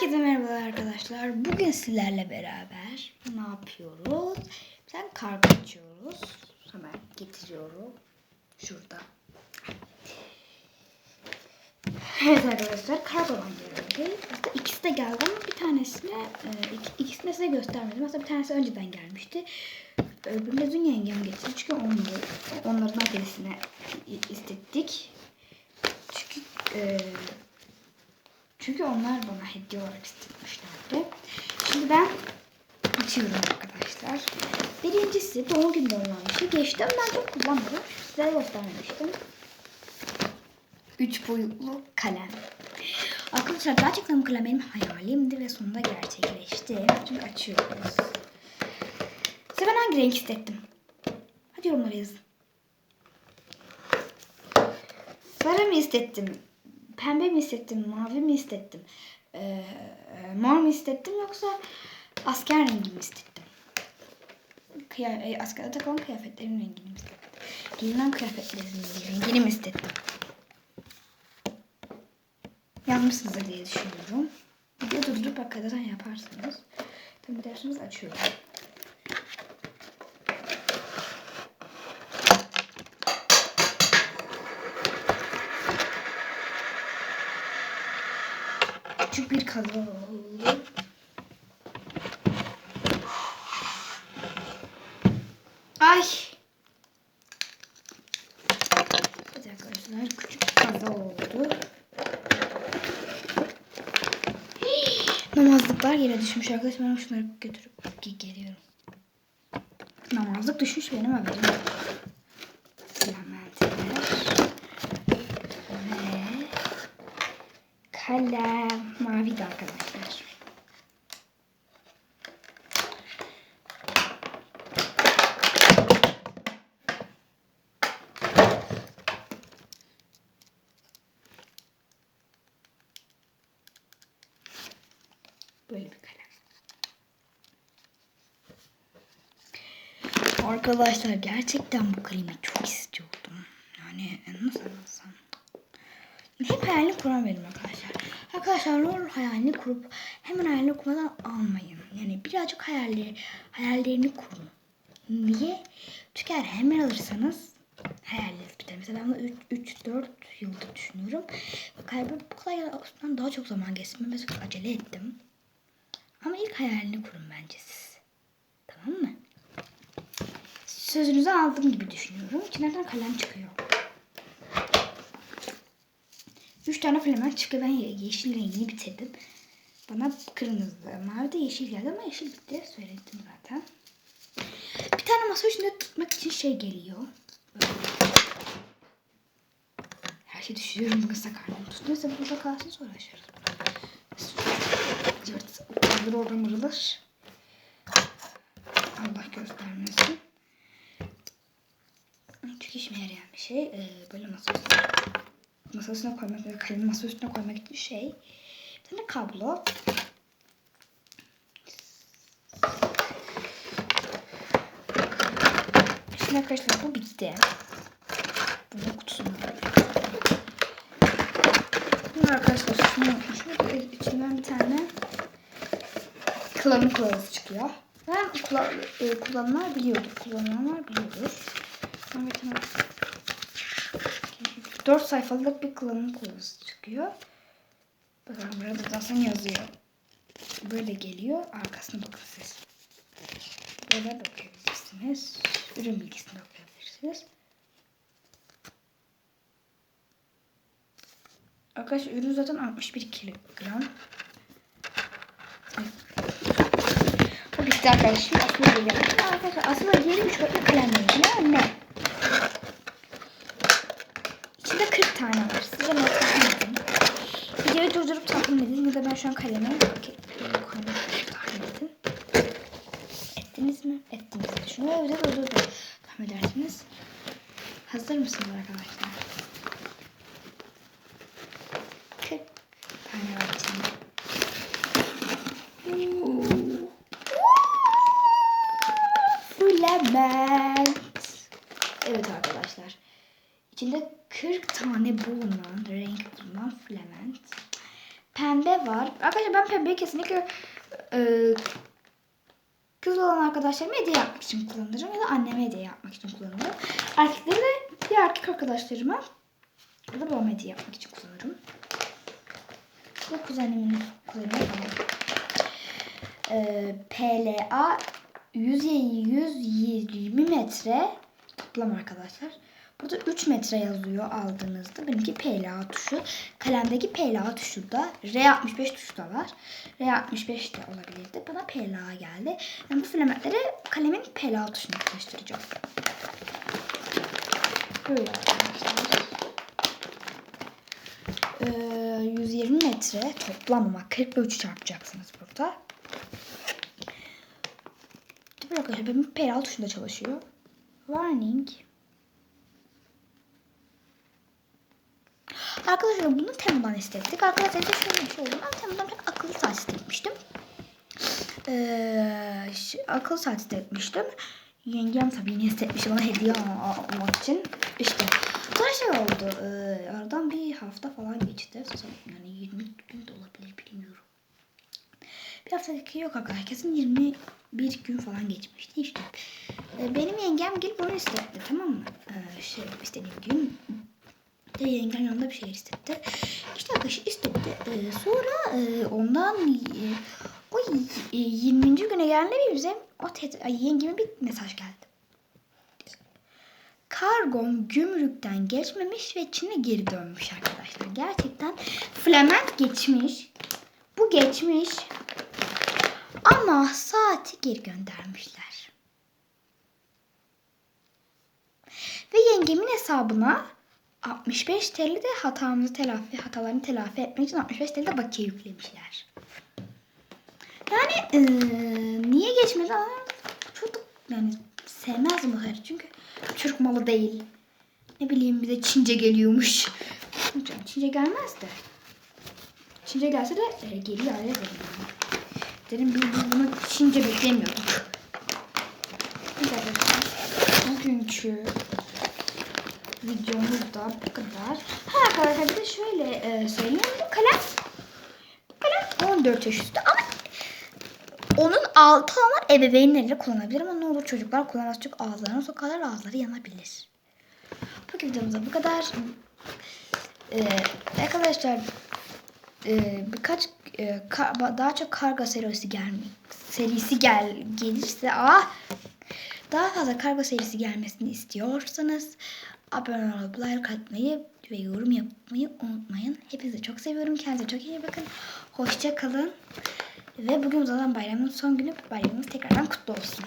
Herkese merhabalar arkadaşlar. Bugün sizlerle beraber ne yapıyoruz? Sen kargo açıyoruz. Hemen getiriyorum. Şurada. Evet arkadaşlar kargodan geldi. Aslında ikisi de geldi ama bir tanesine ik- ikisini de size göstermedim. Aslında bir tanesi önceden gelmişti. Öbürünü de dün yengem getirdi. Çünkü onları, onların adresine istedik. Çünkü e, çünkü onlar bana hediye olarak istemişlerdi. Şimdi ben açıyorum arkadaşlar. Birincisi doğum günü olan bir şey. Geçti ama ben çok kullanmadım. Size göstermemiştim. Üç boyutlu kalem. Arkadaşlar gerçekten bu kalem benim hayalimdi ve sonunda gerçekleşti. Şimdi açıyoruz. Size ben hangi renk hissettim? Hadi yorumlara yazın. Sarı mı hissettim? Pembe mi hissettim? Mavi mi hissettim? Ee, mor mu hissettim yoksa asker rengi mi hissettim? Kıya e, askerde takılan kıyafetlerin rengini mi hissettim? Giyinen kıyafetlerin rengini mi hissettim? Yanmışsınızdır diye düşünüyorum. Video durdurup hakikaten yaparsınız. Tabii dersiniz açıyorum. Küçük bir kaza oldu. Ay. Evet arkadaşlar küçük bir kaza oldu. Namazlıklar yere düşmüş arkadaşlar. Ben şunları götürüp ge- geliyorum. Namazlık düşmüş benim haberim yok. Lamentler. Ve kalem mavi de arkadaşlar. Böyle bir kalem. Arkadaşlar gerçekten bu kalemi çok istiyordum. Yani nasıl anlatsam. Hep hayalini kuramıyorum arkadaşlar. Arkadaşlar ne olur hayalini kurup hemen hayalini kurmadan almayın. Yani birazcık hayalleri, hayallerini kurun. Niye? Eğer hemen alırsanız hayalleriniz biter. Mesela ben bunu 3-4 yıldır düşünüyorum. Ve galiba bu kadar yıldan daha çok zaman geçti. Ben mesela acele ettim. Ama ilk hayalini kurun bence siz. Tamam mı? Sözünüzü aldım gibi düşünüyorum. İçinden kalem çıkıyor. Üç tane filament çıktı. Ben ye- yeşil rengini bitirdim. Bana kırmızı, mavi de yeşil geldi ama yeşil bitti. Söyledim zaten. Bir tane masa üstünde tutmak için şey geliyor. Her şeyi düşürüyorum bugün sakarlığım. Tutuyorsa burada kalsın sonra açarız. Cırt. Olur orada mırılır. Allah göstermesin. Çok işime yarayan bir şey. Ee, böyle masa üstüne, masa üstüne koymak, böyle kalemi masa üstüne koymak için şey. Bir tane kablo. Şimdi arkadaşlar bu bitti. Bunun kutusunu Bunu arkadaşlar şunu unutmuşum. İçinden bir tane kullanım kılavuzu çıkıyor. Ben kullan, e, kullananlar biliyordur. Kullananlar biliyordur. Sonra bir tane 4 sayfalık bir kullanım kılavuzu çıkıyor. Bakın burada zaten yazıyor. Böyle geliyor. Arkasına bakın siz. Böyle de okuyabilirsiniz. Ürün bilgisini de okuyabilirsiniz. Arkadaşlar ürün zaten 61 kilogram. Bu bitti arkadaşlar. Aslında geliyor. Arkadaşlar aslında geri üç boyutlu kalemlerim. Ne ne? İçinde 40 tane var. Size not edin. Videoyu durdurup tahmin edin. Ya da ben şu an kalemi koymak. Ettiniz mi? Ettiniz. Şunu evde durdurdum. Tahmin edersiniz. Hazır mısınız arkadaşlar? 40 tane var içinde. Filament. Evet arkadaşlar. İçinde 40 tane bulunan, renk bulunan filament. Pembe var. Arkadaşlar ben pembeyi kesinlikle e, kız olan arkadaşlarıma hediye yapmak için kullanırım ya da anneme hediye yapmak için kullanırım. Erkekleri de diğer erkek arkadaşlarıma ya da babama hediye yapmak için kullanırım. Bu kuzenimin kuzeni. Ee, PLA 100, 120 metre toplam arkadaşlar. Burada 3 metre yazıyor aldığınızda. Benimki PLA tuşu. Kalemdeki PLA tuşu da R65 tuşu da var. R65 de olabilirdi. Bana PLA geldi. Ben bu filamentleri kalemin PLA tuşuna yapıştıracağım. Böyle arkadaşlar. Ee, 120 metre toplam ama 40 3 çarpacaksınız burada. Tabii arkadaşlar benim PLA tuşunda çalışıyor. Warning. Arkadaşlar bunu Temu'dan istettik. Arkadaşlar da şöyle bir şey oldu. Ben Temu'dan çok akıllı saat istetmiştim. Ee, akıllı saat istetmiştim. Yengem tabii yine istetmiş bana hediye al- almak için. İşte sonra şey oldu. E, aradan bir hafta falan geçti. Yani 20 gün de olabilir bilmiyorum. Bir hafta yok arkadaşlar. Kesin 21 gün falan geçmişti işte. E, benim yengem gelip bunu istetti tamam mı? E, şey istediğim gün de yengem yanında bir şey istetti. İşte arkadaşlar istetti. Ee, sonra e, ondan e, o e, 20. güne geldiğinde bize o te- ay, yengeme bir mesaj geldi. Kargom gümrükten geçmemiş ve Çin'e geri dönmüş arkadaşlar. Gerçekten Flement geçmiş. Bu geçmiş. Ama saati geri göndermişler. Ve yengemin hesabına 65 TL de hatamızı telafi, hatalarını telafi etmek için 65 TL de bakiye yüklemişler. Yani eee, niye geçmedi çok yani o kadar çünkü Türk malı değil. Ne bileyim bir de Çince geliyormuş. Çince gelmez de. Çince gelse de e, geri araya verin. Dedim biz, bunu Çince beklemiyorduk. Bugünkü videomuz da bu kadar. Ha arkadaşlar bir de şöyle e, söyleyeyim. Bu kalem bu kalem 14 yaş üstü ama onun altı olanlar ebeveynleri kullanabilir ama ne olur çocuklar kullanmaz çünkü ağızlarına sokarlar ağızları yanabilir. Bugün videomuzda bu kadar. Ee, arkadaşlar e, birkaç e, ka- daha çok karga serisi gelmek serisi gel gelirse ah daha fazla kargo serisi gelmesini istiyorsanız abone olup like atmayı ve yorum yapmayı unutmayın. Hepinizi çok seviyorum. Kendinize çok iyi bakın. Hoşça kalın. Ve bugün zaten bayramın son günü. Bayramımız tekrardan kutlu olsun.